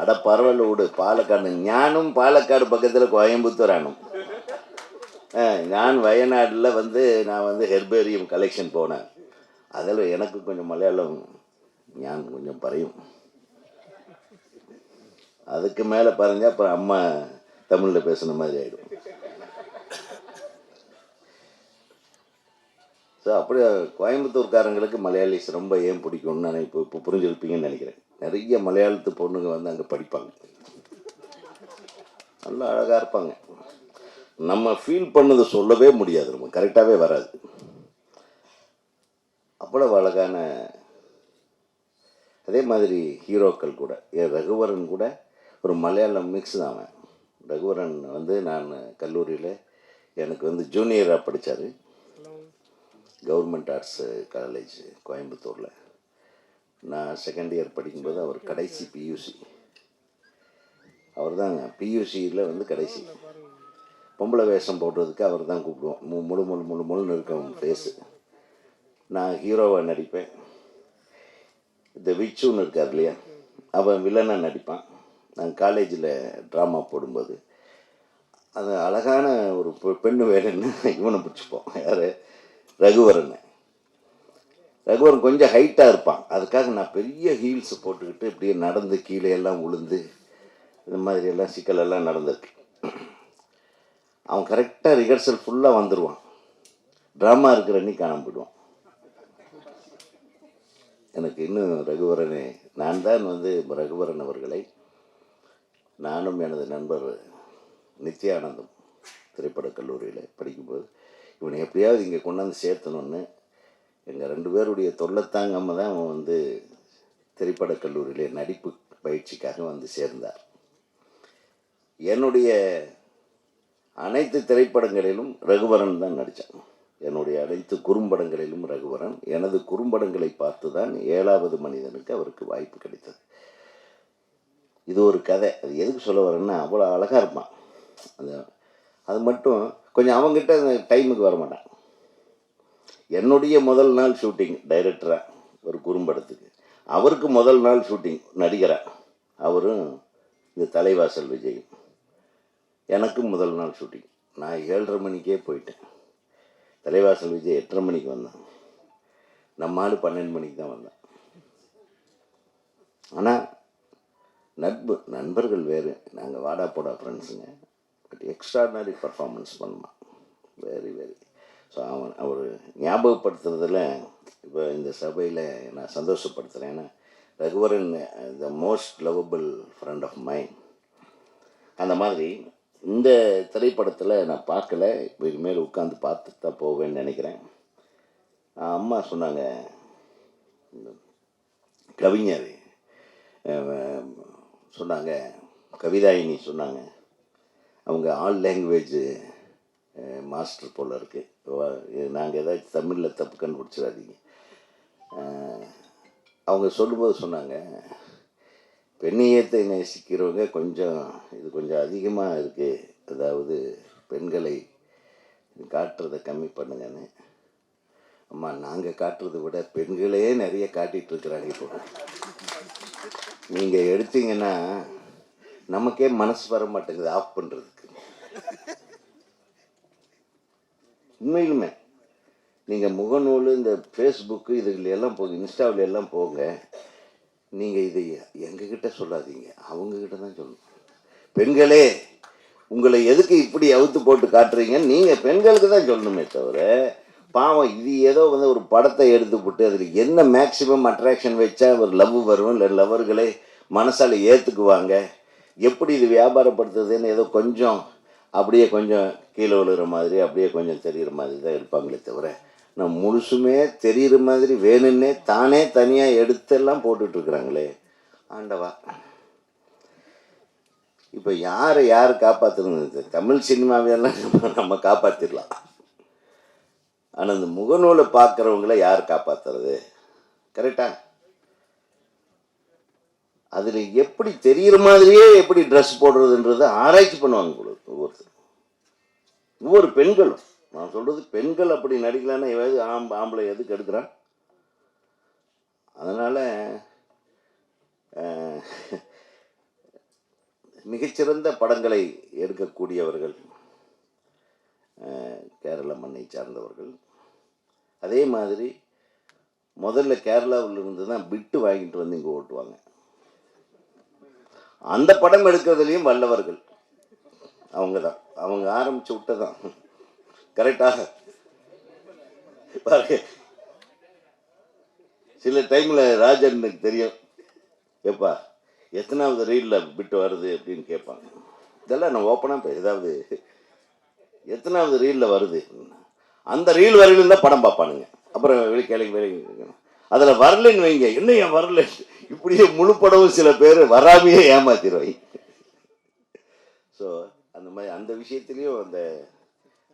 அட பரவாயில்ல விடு பாலக்காடு. ஞானும் பாலக்காடு பக்கத்தில் கோயம்புத்தூர் ஆனும் நான் வயநாட்டில் வந்து நான் வந்து ஹெர்பேரியம் கலெக்ஷன் போனேன். அதில் எனக்கு கொஞ்சம் மலையாளம் ஞான் கொஞ்சம் பறையும் அதுக்கு மேலே பறஞ்சால் அப்புறம் அம்மா தமிழில் பேசுன மாதிரி ஆகிடும் ஸோ அப்படியே கோயம்புத்தூர்காரங்களுக்கு மலையாளிஸ் ரொம்ப ஏன் பிடிக்கும்னு நான் இப்போ இப்போ புரிஞ்சிருப்பீங்கன்னு நினைக்கிறேன். நிறைய மலையாளத்து பொண்ணுங்க வந்து அங்கே படிப்பாங்க. நல்லா அழகாக இருப்பாங்க. நம்ம ஃபீல் பண்ணதை சொல்லவே முடியாது. நம்ம கரெக்டாகவே வராது. அவ்வளவு அழகான அதே மாதிரி ஹீரோக்கள் கூட. என் ரகுவரன் கூட ஒரு மலையாளம் மிக்ஸ் தான் அவன். ரகுவரன் வந்து நான் கல்லூரியில் எனக்கு வந்து ஜூனியராக படித்தார் கவர்மெண்ட் ஆர்ட்ஸ் காலேஜ் கோயம்புத்தூரில். நான் செகண்ட் இயர் படிக்கும்போது அவர் கடைசி பியூசி அவர் தாங்க பியூசியில் வந்து கடைசி. பொம்பளை வேஷம் போடுறதுக்கு அவர் தான் கூப்பிடுவோம். மு- முழு முழு முழு முழுன்னு இருக்கும் ஃபேஸு நான் ஹீரோவாக நடிப்பேன். இந்த விச்சுன்னு இருக்கார் இல்லையா? அவன் வில்லனாக நடிப்பான். நான் காலேஜில் ட்ராமா போடும்போது. அது அழகான ஒரு பெண்ணு வேணும்னு இவனை பிடிச்சிப்போம். யார்? ரகுவரன். ரகுவரன் கொஞ்சம் ஹைட்டாக இருப்பான். அதுக்காக நான் பெரிய ஹீல்ஸ் போட்டுக்கிட்டு இப்படியே நடந்து கீழே எல்லாம் உளுந்து இந்த மாதிரி எல்லாம் சிக்கலெல்லாம் நடந்திருக்கு. அவன் கரெக்டாக ரிஹர்சல் ஃபுல்லாக வந்துடுவான் ட்ராமா இருக்கிற அன்னைக்கு காணாம போயிடுவான். எனக்கு இன்னும் ரகுவரனே நான் தான் வந்து ரகுவரன் அவர்களை நானும் எனது நண்பர் நித்யானந்தம் திரைப்படக் கல்லூரியில் படிக்கும்போது இவனை எப்படியாவது இங்கே கொண்டாந்து சேர்த்தணும்னு எங்கள் ரெண்டு பேருடைய தொல்லை தாங்காமல் தான் அவன் வந்து திரைப்படக் கல்லூரியில் நடிப்பு பயிற்சிக்காக வந்து சேர்ந்தார். என்னுடைய அனைத்து திரைப்படங்களிலும் ரகுவரன் தான் நடித்தான் என்னுடைய அனைத்து குறும்படங்களிலும் ரகுவரன். எனது குறும்படங்களை பார்த்து தான் ஏழாவது மனிதனுக்கு அவருக்கு வாய்ப்பு கிடைத்தது. இது ஒரு கதை. அது எதுக்கு சொல்ல வரேன்னா அவ்வளோ அழகாக இருப்பான். அது அது மட்டும் கொஞ்சம் அவங்ககிட்ட டைமுக்கு வர மாட்டான் என்னுடைய முதல் நாள் ஷூட்டிங் டைரக்டராக ஒரு குறும்படத்துக்கு. அவருக்கு முதல் நாள் ஷூட்டிங் நடிகராக அவரும் இந்த தலைவாசல் விஜய். எனக்கும் முதல் நாள் ஷூட்டிங். நான் ஏழரை மணிக்கே போயிட்டேன். தலைவாசல் விஜய் எட்டரை மணிக்கு வந்தான். நம்ம ஆள் பன்னெண்டு மணிக்கு தான் வந்தான். ஆனால் நட்பு நண்பர்கள் வேறு. நாங்கள் வாடா போடா ஃப்ரெண்ட்ஸுங்க எக்ஸ்ட்ராடினரி பர்ஃபார்மன்ஸ் பண்ணான் வெரி வெரி ஸோ அவன் அவர் ஞாபகப்படுத்துறதுல இப்போ இந்த சபையில் நான் சந்தோஷப்படுத்துகிறேன் ஏன்னா Raghuvaran the most lovable friend of mind அந்த மாதிரி இந்த திரைப்படத்தில் நான் பார்க்கல. இப்போ இனிமேல் உட்காந்து பார்த்துட்டு தான் போவேன்னு நினைக்கிறேன். அம்மா சொன்னாங்க கவிஞர் சொன்னாங்க கவிதாயினி சொன்னாங்க அவங்க ஆல் லாங்குவேஜ் மாஸ்டர் போல் இருக்குது நாங்கள் ஏதாச்சும் தமிழில் தப்பு கண்டுபிடிச்சிடாதீங்க. அவங்க சொல்லும்போது சொன்னாங்க பெண்ணியத்தை நேசிக்கிறவங்க கொஞ்சம் இது கொஞ்சம் அதிகமாக இருக்குது அதாவது பெண்களை காட்டுறதை கம்மி பண்ணுங்கன்னு. அம்மா நாங்கள் காட்டுறதை விட பெண்களே நிறைய காட்டிகிட்ருக்குறாங்க இப்போ. நீங்கள் எடுத்தீங்கன்னா நமக்கே மனசு வர மாட்டேங்குது ஆஃப் பண்ணுறதுக்கு உண்மையிலுமே நீங்கள் முகநூல் இந்த ஃபேஸ்புக்கு இதுல எல்லாம் போகுது இன்ஸ்டாவில் எல்லாம் போங்க நீங்கள் இதை எங்ககிட்ட சொல்லாதீங்க அவங்கக்கிட்ட தான் சொல்லணும். பெண்களே உங்களை எதுக்கு இப்படி அவுத்து போட்டு காட்டுறீங்கன்னு நீங்கள் பெண்களுக்கு தான் சொல்லணுமே தவிர பாவம் இது ஏதோ வந்து ஒரு படத்தை எடுத்து போட்டு அதில் என்ன மேக்ஸிமம் அட்ராக்ஷன் வச்சா ஒரு லவ் வரும் இல்லை லவ்வர்களே மனசால் ஏற்றுக்குவாங்க எப்படி இது வியாபாரப்படுத்துறதுன்னு ஏதோ கொஞ்சம் அப்படியே கொஞ்சம் கீழே விழுகிற மாதிரி அப்படியே கொஞ்சம் தெரிகிற மாதிரி தான் இருப்பாங்களே தவிர நம்ம முழுசுமே தெரிகிற மாதிரி வேணும்னே தானே தனியாக எடுத்தெல்லாம் போட்டுட்ருக்குறாங்களே. ஆண்டவா. இப்போ யாரை யார் காப்பாற்றுறது தமிழ் சினிமாவையெல்லாம் நம்ம நம்ம காப்பாற்றிடலாம் ஆனால் இந்த முகநூலை பார்க்குறவங்கள யார் காப்பாற்றுறது கரெக்டா? அதில் எப்படி தெரிகிற மாதிரியே எப்படி ட்ரெஸ் போடுறதுன்றது ஆராய்ச்சி பண்ணுவாங்க உங்களுக்கு ஒவ்வொருத்தர். ஒவ்வொரு பெண்களும் நான் சொல்கிறது பெண்கள் அப்படி நடிக்கலான்னா எது ஆம் ஆம்பளை எதுக்கு எடுக்கிறான்? அதனால் மிகச்சிறந்த படங்களை எடுக்கக்கூடியவர்கள் கேரள மண்ணை சார்ந்தவர்கள். அதே மாதிரி முதல்ல கேரளாவில் இருந்து தான் பிட்டு வாங்கிட்டு வந்து இங்கே ஓட்டுவாங்க. அந்த படம் எடுக்கிறதுலையும் வல்லவர்கள். அவங்க தான் அவங்க ஆரம்பிச்சு விட்டதான். கரெக்டாக பாருங்க. சில டைமில் ராஜனுக்கு தெரியும். எப்பா எத்தனாவது ரீலில் பிட்டு வருது அப்படின்னு கேட்பாங்க. இதெல்லாம் நான் ஓப்பனாக இப்போ ஏதாவது எத்தனாவது ரீலில் வருது? அந்த ரீல் வரையிலும் தான் படம் பார்ப்பானுங்க. அப்புறம் வெளி கேளுங்க வெளியே அதில் வரலன்னு வைங்க. என்ன ஏன் வரல? இப்படியே முழு படமும் சில பேர் வராமையே ஏமாத்திடுவாங்க ஸோ அந்த மாதிரி அந்த விஷயத்துலேயும் அந்த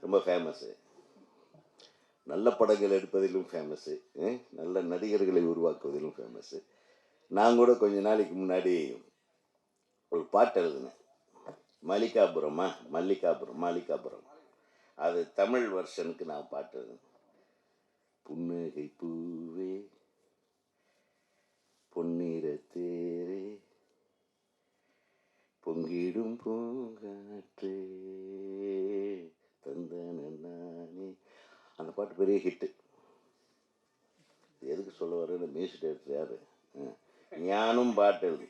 ரொம்ப ஃபேமஸ்ஸு நல்ல படங்கள் எடுப்பதிலும் ஃபேமஸ்ஸு நல்ல நடிகர்களை உருவாக்குவதிலும் ஃபேமஸ்ஸு நான் கூட கொஞ்ச நாளைக்கு முன்னாடி ஒரு பாட்டு எழுதினேன். மல்லிகாபுரமா? மல்லிகாபுரம் மாலிகாபுரம் அது தமிழ் வெர்ஷனுக்கு நான் பாட்டு எழுதினேன். புன்னகை பூவே பொன்னிறத்தே பொங்கிடும் பூங்காற்றே. தந்தனே அந்த பாட்டு பெரிய ஹிட்டு. எதுக்கு சொல்ல வரேன்னு மியூசிக் டைரக்டர் யாரு? ஞானும் பாட்டு எழுது.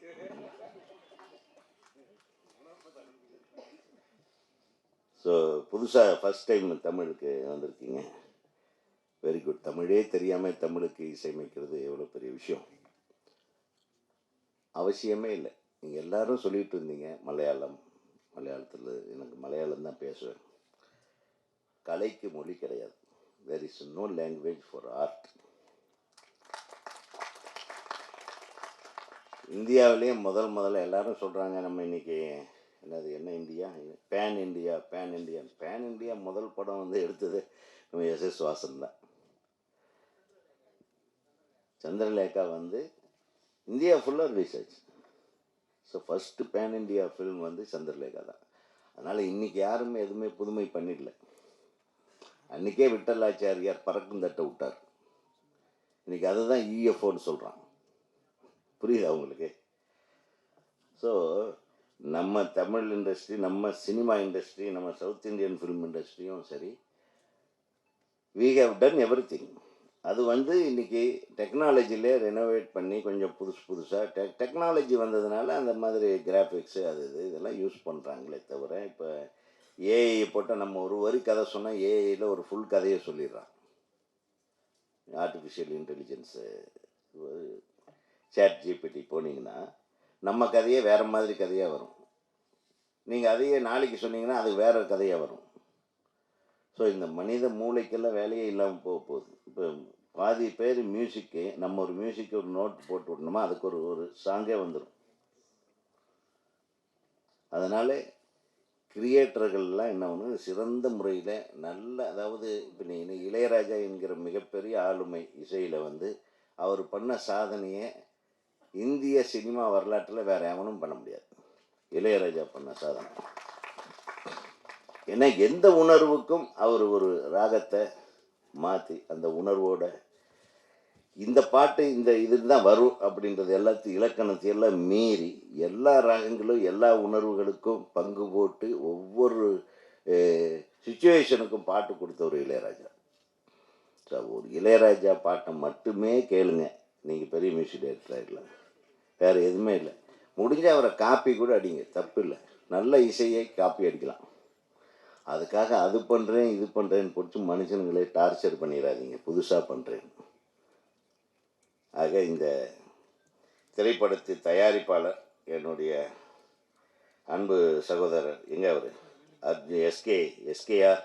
ஸோ புதுசாக ஃபஸ்ட் டைம் தமிழுக்கு வந்திருக்கீங்க. வெரி குட் தமிழே தெரியாமல் தமிழுக்கு இசையமைக்கிறது எவ்வளோ பெரிய விஷயம்? அவசியமே இல்லை. நீங்கள் எல்லாரும் சொல்லிட்டு இருந்தீங்க மலையாளம் மலையாளத்தில் எனக்கு மலையாளம் தான் பேசுவேன். கலைக்கு மொழி கிடையாது. There is no language for art இந்தியாவிலேயே முதல் முதல்ல எல்லாரும் சொல்கிறாங்க நம்ம இன்னைக்கு என்னது என்ன India? Pan India pan India pan India முதல் படம் வந்து எடுத்தது நம்ம எஸ் எஸ் வாசன் தான். சந்திரலேகா வந்து இந்தியா ஃபுல்லாக ரிலீஸ் ஆச்சு so first pan India film வந்து சந்திரலேகா தான். அதனால் இன்றைக்கி யாருமே எதுவுமே புதுமை பண்ணிடல. அன்றைக்கே விட்டலாச்சாரியார் பறக்கும் தட்டை விட்டார். இன்றைக்கி அதை தான் இஎஃப்ஓன்னு சொல்கிறான் புரியுதா உங்களுக்கு? ஸோ நம்ம தமிழ் இண்டஸ்ட்ரி நம்ம சினிமா இண்டஸ்ட்ரி நம்ம சவுத் இந்தியன் ஃபிலிம் இண்டஸ்ட்ரியும் சரி we have done everything அது வந்து இன்னைக்கு டெக்னாலஜியில் ரெனோவேட் பண்ணி கொஞ்சம் புதுசு புதுசாக டெ டெக்னாலஜி வந்ததுனால அந்த மாதிரி கிராஃபிக்ஸு அது இது இதெல்லாம் யூஸ் பண்ணுறாங்களே தவிர இப்போ ஏஐ போட்டால் நம்ம ஒரு வரி கதை சொன்னால் ஏஐயில் ஒரு ஃபுல் கதையை சொல்லிடுறான். ஆர்டிஃபிஷியல் இன்டெலிஜென்ஸு சேட் ஜிபிடி போனீங்கன்னா நம்ம கதையே வேறு மாதிரி கதையாக வரும். நீங்கள் அதையே நாளைக்கு சொன்னீங்கன்னா அது வேறு கதையாக வரும். ஸோ இந்த மனித மூளைக்கெல்லாம் வேலையே இல்லாமல் போக போகுது. இப்போ பாதி பேர் மியூசிக்கு நம்ம ஒரு மியூசிக்கு ஒரு நோட் போட்டு விடணுமா? அதுக்கு ஒரு ஒரு சாங்கே வந்துடும் அதனால் கிரியேட்டர்கள்லாம் என்ன ஒன்று சிறந்த முறையில் நல்ல அதாவது இப்போ நீ இளையராஜா என்கிற மிகப்பெரிய ஆளுமை இசையில் வந்து அவர் பண்ண சாதனையை இந்திய சினிமா வரலாற்றில் வேறு எவனும் பண்ண முடியாது. இளையராஜா பண்ண சாதனை. ஏன்னா எந்த உணர்வுக்கும் அவர் ஒரு ராகத்தை மாற்றி அந்த உணர்வோட இந்த பாட்டு இந்த இது தான் வரும் அப்படின்றது எல்லாத்தையும் இலக்கணத்தை எல்லாம் மீறி எல்லா ராகங்களும் எல்லா உணர்வுகளுக்கும் பங்கு போட்டு ஒவ்வொரு சுச்சுவேஷனுக்கும் பாட்டு கொடுத்த ஒரு இளையராஜா. ஸோ ஒரு இளையராஜா பாட்டை மட்டுமே கேளுங்க. நீங்கள் பெரிய மியூசிக் டைரக்டர் ஆகிடலாம் வேறு எதுவுமே இல்லை. முடிஞ்ச அவரை காப்பி கூட அடிங்க. தப்பு இல்லை நல்ல இசையை காப்பி அடிக்கலாம். அதுக்காக அது பண்ணுறேன் இது பண்ணுறேன்னு பிடிச்சி மனுஷனுங்களே டார்ச்சர் பண்ணிடாதீங்க புதுசாக பண்ணுறேன் ஆக இந்த திரைப்படத்து தயாரிப்பாளர் என்னுடைய அன்பு சகோதரர் எங்கே அவர்? அர்ஜு எஸ்கே எஸ்கேஆர்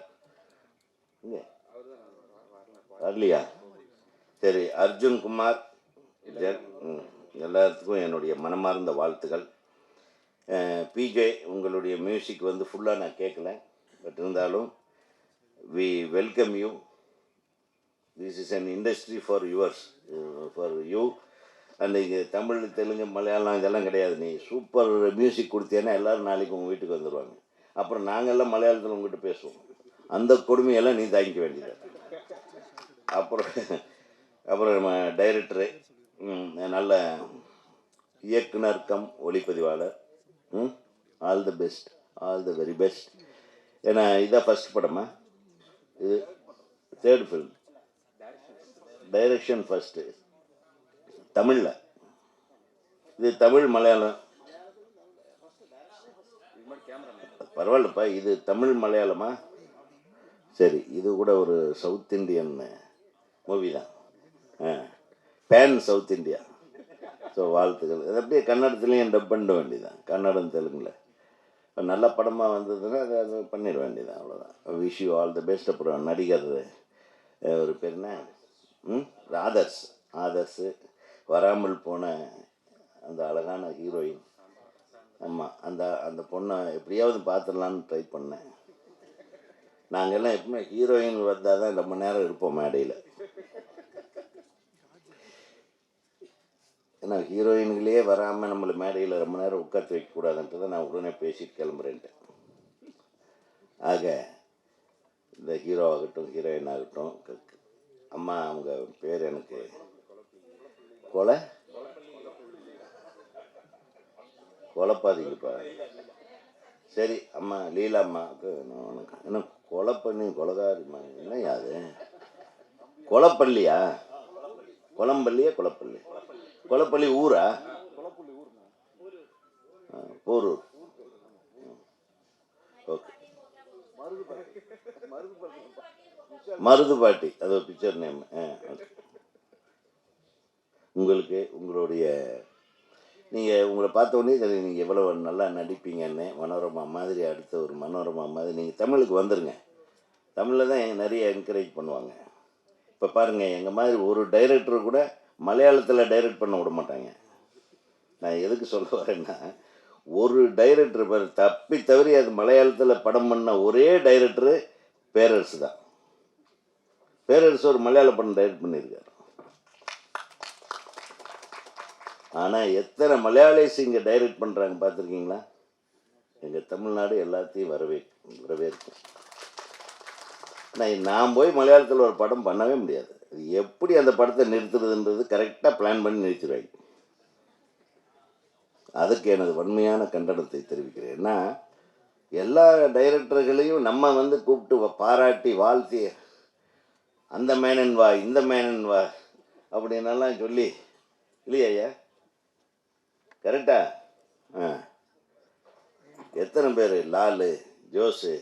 வரலையா? சரி அர்ஜுன் குமார் எல்லாத்துக்கும் என்னுடைய மனமார்ந்த வாழ்த்துக்கள். பிஜே உங்களுடைய மியூசிக் வந்து ஃபுல்லாக நான் கேட்கல பட் இருந்தாலும் we welcome you this is an industry for yours for you and இங்கே தமிழ் தெலுங்கு மலையாளம் இதெல்லாம் கிடையாது. நீ சூப்பர் மியூசிக் கொடுத்தேன்னா எல்லோரும் நாளைக்கு உங்கள் வீட்டுக்கு வந்துடுவாங்க அப்புறம் நாங்கள்லாம் மலையாளத்தில் உங்கள்கிட்ட பேசுவோம். அந்த கொடுமையெல்லாம் நீ தாங்கிக்க வேண்டியது? அப்புறம் அப்புறம் நம்ம டைரக்டரு நல்ல இயக்குனர் கம் ஒளிப்பதிவாளர். All the best all the very best ஏன்னா இதான் ஃபஸ்ட் படமா இது தேர்ட் ஃபிலிம் டைரக்ஷன் ஃபஸ்ட்டு தமிழில். இது தமிழ் மலையாளம். பரவாயில்லப்பா இது தமிழ் மலையாளமா? சரி இது கூட ஒரு சவுத் இண்டியன் மூவி தான். A pan South India so வாழ்த்துக்கள். அது அப்படியே கன்னடத்துலேயும் டப் பண்ண வேண்டியதான் கன்னடம் தெலுங்குல. இப்போ நல்ல படமாக வந்ததுன்னா அது அது பண்ணிட வேண்டியதான் அவ்வளோதான் wish you all the best அப்புறம் நடிகர் ஒரு பேர் என்ன? ம்? ஆதர்ஸ் ஆதர்ஸு வராமல் போன அந்த அழகான ஹீரோயின். ஆமாம் அந்த அந்த பொண்ணை எப்படியாவது பார்த்துடலான்னு ட்ரை பண்ணேன். நாங்கள் எல்லாம் எப்பவுமே ஹீரோயின் வந்தால் தான் ரொம்ப நேரம் இருப்போம் மேடையில். ஏன்னா ஹீரோயின்களே வராமல் நம்மளை மேடையில் ரொம்ப நேரம் உட்காந்து வைக்கக்கூடாதுன்றதை நான் உடனே பேசிட்டு கிளம்புறேன்ட்டு. ஆக இந்த ஹீரோ ஆகட்டும் ஹீரோயின் ஆகட்டும் க- அம்மா அவங்க பேர் எனக்கு கொலை? கொலைப்பாதீங்கப்பா. சரி அம்மா லீலா அம்மாவுக்கு என்ன கொலை பண்ணி கொலகாரிம்மா என்ன யாது கொலப்பள்ளியா? கொலம்பள்ளியா கொலப்பள்ளி? கொலப்பள்ளி ஊரா? ஆ, போரூர். ஓகே. மருதுபாட்டி அது ஒரு பிக்சர் நேம் உங்களுக்கு உங்களுடைய நீங்கள் உங்களை பார்த்த உடனே தெரியும் நீங்கள் எவ்வளோ நல்லா நடிப்பீங்கன்னு மனோரமா மாதிரி அடுத்த ஒரு மனோரமா மாதிரி நீங்கள் தமிழுக்கு வந்துருங்க. தமிழில் தான் நிறைய என்கரேஜ் பண்ணுவாங்க. இப்போ பாருங்கள் எங்கள் மாதிரி ஒரு டைரக்டர் கூட மலையாளத்தில் டைரக்ட் பண்ண விட மாட்டாங்க. நான் எதுக்கு சொல்ல வரேன்னா ஒரு டைரக்டர் பேர் தப்பி தவறி அது மலையாளத்தில் படம் பண்ண ஒரே டைரக்டரு பேரரசு தான் பேரரசு ஒரு மலையாள படம் டைரக்ட் பண்ணியிருக்காரு. ஆனால் எத்தனை மலையாளிஸ் இங்கே டைரக்ட் பண்ணுறாங்க பார்த்துருக்கீங்களா? எங்கள் தமிழ்நாடு எல்லாத்தையும் வரவே வரவேற்கும். நான் நான் போய் மலையாளத்தில் ஒரு படம் பண்ணவே முடியாது. எப்படி அந்த படத்தை நிறுத்துறதுன்றது கரெக்டாக பிளான் பண்ணி நிறுத்திடுவாங்க அதுக்கு எனது வன்மையான கண்டனத்தை தெரிவிக்கிறேன். ஏன்னா எல்லா டைரக்டர்களையும் நம்ம வந்து கூப்பிட்டு பாராட்டி வாழ்த்தி அந்த மேனன் வா இந்த மேனன் வா அப்படின்னெல்லாம் சொல்லி இல்லையா கரெக்டா? ஆ. எத்தனை பேர்? லாலு ஜோஸு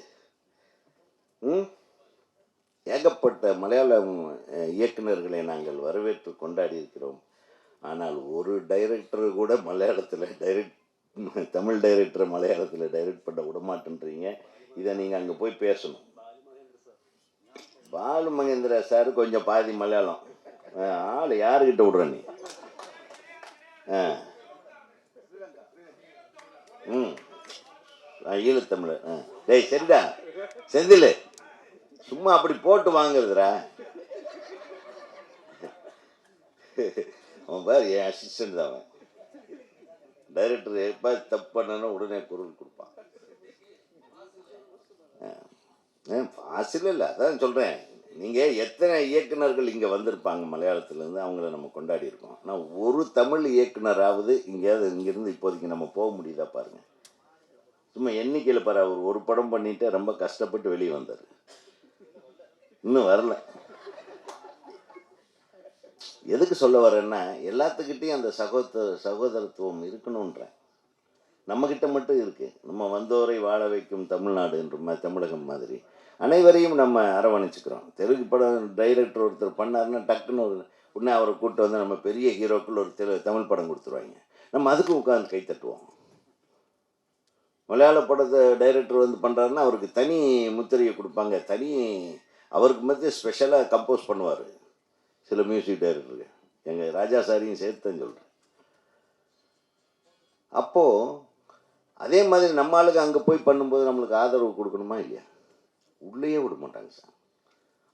ம்? ஏகப்பட்ட மலையாளம் இயக்குநர்களை நாங்கள் வரவேற்று கொண்டாடி இருக்கிறோம் ஆனால் ஒரு டைரக்டர் கூட மலையாளத்தில் டைரக்ட் தமிழ் டைரக்டரை மலையாளத்தில் டைரக்ட் பண்ண விடமாட்டேன்றீங்க. இதை நீங்கள் அங்கே போய் பேசணும். பாலு மகேந்திரா சார் கொஞ்சம் பாதி மலையாளம். ஆள் யாருக்கிட்ட விடுற நீ? ஆ ம். ஆ, ஈழத்தமிழர் ஆ டேய் சரிடா செந்தில். சும்மா அப்படி போட்டு வாங்குறதுடா. அவன் பாரு என் அசிஸ்டன்ட் தான் அவன். டைரக்டர் எப்போ தப்பு பண்ணனா உடனே குரல் கொடுப்பான். ஃபாசில் இல்லை அதான் சொல்கிறேன் நீங்கள் எத்தனை இயக்குனர்கள் இங்கே வந்திருப்பாங்க மலையாளத்துலேருந்து அவங்கள நம்ம கொண்டாடி இருக்கோம். ஆனால் ஒரு தமிழ் இயக்குனராவது இங்கேயாவது இங்கேருந்து இப்போதைக்கு நம்ம போக முடியுதா பாருங்கள் சும்மா எண்ணிக்கையில் பாரு அவர் ஒரு படம் பண்ணிட்டு ரொம்ப கஷ்டப்பட்டு வெளியே வந்தார். இன்னும் வரல. எதுக்கு சொல்ல வரேன்னா எல்லாத்துக்கிட்டையும் அந்த சகோதர சகோதரத்துவம் இருக்கணுன்றேன் நம்மக்கிட்ட மட்டும் இருக்குது நம்ம வந்தோரை வாழ வைக்கும் தமிழ்நாடுன்ற மாதிரி தமிழகம் மாதிரி. அனைவரையும் நம்ம அரவணைச்சிக்கிறோம். தெலுங்கு படம் டைரக்டர் ஒருத்தர் பண்ணாருன்னா டக்குன்னு ஒரு உடனே அவரை கூப்பிட்டு வந்து நம்ம பெரிய ஹீரோக்கள் ஒரு தெலு தமிழ் படம் கொடுத்துருவாங்க. நம்ம அதுக்கு உட்காந்து கை தட்டுவோம். மலையாள படத்தை டைரக்டர் வந்து பண்ணுறாருன்னா அவருக்கு தனி முத்திரையை கொடுப்பாங்க. தனி அவருக்கு மத்திய ஸ்பெஷலாக கம்போஸ் பண்ணுவார். சில மியூசிக் டைரக்டருக்கு எங்கள் ராஜா சாரியும் சேர்த்துன்னு சொல்கிறேன் அப்போது அதே மாதிரி நம்ம ஆளுக்கு அங்கே போய் பண்ணும்போது நம்மளுக்கு ஆதரவு கொடுக்கணுமா இல்லையா? உள்ளேயே விட மாட்டாங்க சார்.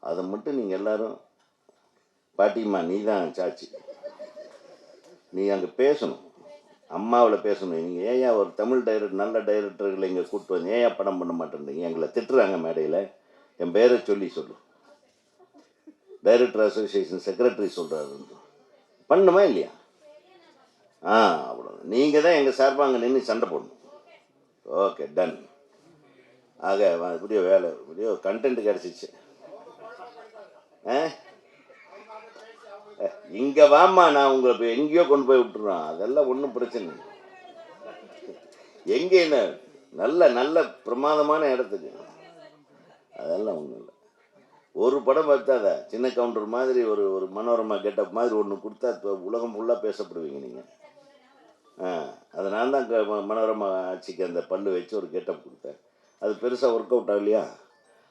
அதை மட்டும் நீங்கள் எல்லோரும் பாட்டிம்மா நீ தான் சாட்சி. நீ அங்கே பேசணும். அம்மாவில் பேசணும். நீங்கள் ஏயா ஒரு தமிழ் டைரக்டர் நல்ல டைரக்டர்களை இங்கே கூப்பிட்டு வந்து ஏயா படம் பண்ண மாட்டேன்றீங்க. எங்களை திட்டுறாங்க மேடையில். என் பேரை சொல்லி சொல்லு. டைரக்டர் அசோசியேஷன் செக்ரட்டரி சொல்கிறாரு பண்ணுமா இல்லையா? ஆ அவ்வளோ நீங்கள் தான் எங்கள் சார்பாக அங்கே நின்று சண்டை போடணும். ஓகே டன் ஆக இப்படியோ வேலை இப்படியோ கண்டென்ட் கிடச்சிச்சு. ஆ? இங்கே வாம்மா நான் உங்களை இப்போ எங்கேயோ கொண்டு போய் விட்டுறேன். அதெல்லாம் ஒன்றும் பிரச்சனை இல்லை. எங்கே என்ன? நல்ல நல்ல பிரமாதமான இடத்துக்கு. அதெல்லாம் ஒன்றும் இல்லை. ஒரு படம் பார்த்தாத சின்ன கவுண்டர் மாதிரி ஒரு ஒரு மனோரமா கெட்டப் மாதிரி ஒன்று கொடுத்தா இப்போ உலகம் ஃபுல்லாக பேசப்படுவீங்க நீங்கள் ஆ அதை நான் தான் க- ம- மனோரமா ஆட்சிக்கு அந்த பல்லு வச்சு ஒரு கெட்டப் கொடுத்தேன். அது பெருசாக ஒர்க் அவுட் ஆகலையா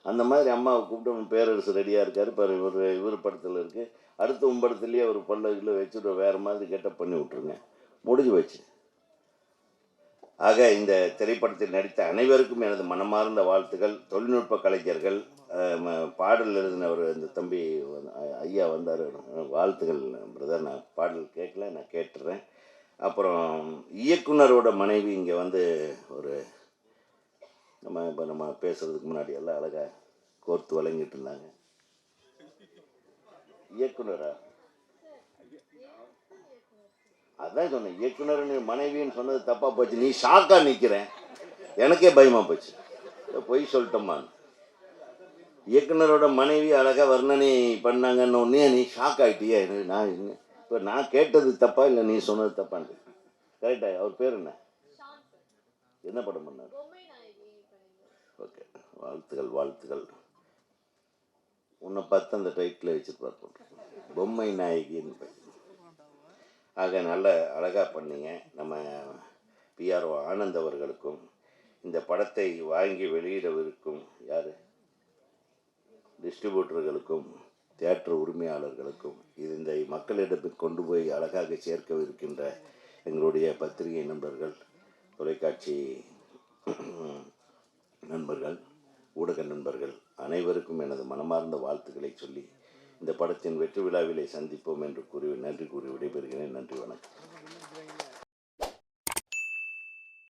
அந்த மாதிரி அம்மாவை கூப்பிட்டு பேரரசு ரெடியாக இருக்கார் இப்போ இவர் இவர் படத்தில் இருக்குது அடுத்த உன் படத்துலேயே ஒரு பல்ல இதில் வச்சுட்டு வேறு மாதிரி கெட்டப் பண்ணி விட்ருங்க முடிஞ்சு வச்சு ஆக இந்த திரைப்படத்தில் நடித்த அனைவருக்கும் எனது மனமார்ந்த வாழ்த்துக்கள். தொழில்நுட்ப கலைஞர்கள் பாடல் எழுதினவர் இந்த தம்பி ஐயா வந்தார். வாழ்த்துக்கள் பிரதர் நான் பாடல் கேட்கல நான் கேட்டுறேன். அப்புறம் இயக்குனரோட மனைவி இங்கே வந்து ஒரு நம்ம இப்போ நம்ம பேசுகிறதுக்கு முன்னாடி எல்லாம் அழகாக கோர்த்து வழங்கிட்டு இருந்தாங்க. இயக்குனரா? அதான் சொன்னேன் இயக்குனர் மனைவின்னு சொன்னது தப்பாக போச்சு. நீ ஷாக்காக நிற்கிறேன் எனக்கே பயமாக போச்சு. பொய் சொல்லிட்டோம்மா இயக்குனரோட மனைவி அழகாக வர்ணனை பண்ணாங்கன்னு ஒன்னே நீ ஷாக் ஆகிட்டியா எனக்கு நான் என்ன- இப்போ நான் கேட்டது தப்பா இல்லை நீ சொன்னது தப்பான்னு கரெக்டா அவர் பேர் என்ன? என்ன படம் பண்ணார்? ஓகே. வாழ்த்துக்கள் வாழ்த்துக்கள். உன்னை பார்த்து அந்த டைட்டில் வச்சுருப்பார் போட்டு பொம்மை நாயகின்னு ஆக நல்ல அழகாக பண்ணீங்க. நம்ம பிஆர்ஓ ஆனந்த் அவர்களுக்கும் இந்த படத்தை வாங்கி வெளியிடவிருக்கும் யார்? டிஸ்ட்ரிபியூட்டர்களுக்கும் தியேட்டர் உரிமையாளர்களுக்கும் இது இந்த மக்களிடம் கொண்டு போய் அழகாக சேர்க்கவிருக்கின்ற எங்களுடைய பத்திரிகை நண்பர்கள் தொலைக்காட்சி நண்பர்கள் ஊடக நண்பர்கள் அனைவருக்கும் எனது மனமார்ந்த வாழ்த்துக்களை சொல்லி இந்த படத்தின் வெற்றி விழாவிலே சந்திப்போம் என்று கூறி நன்றி கூறி விடைபெறுகிறேன். நன்றி வணக்கம்.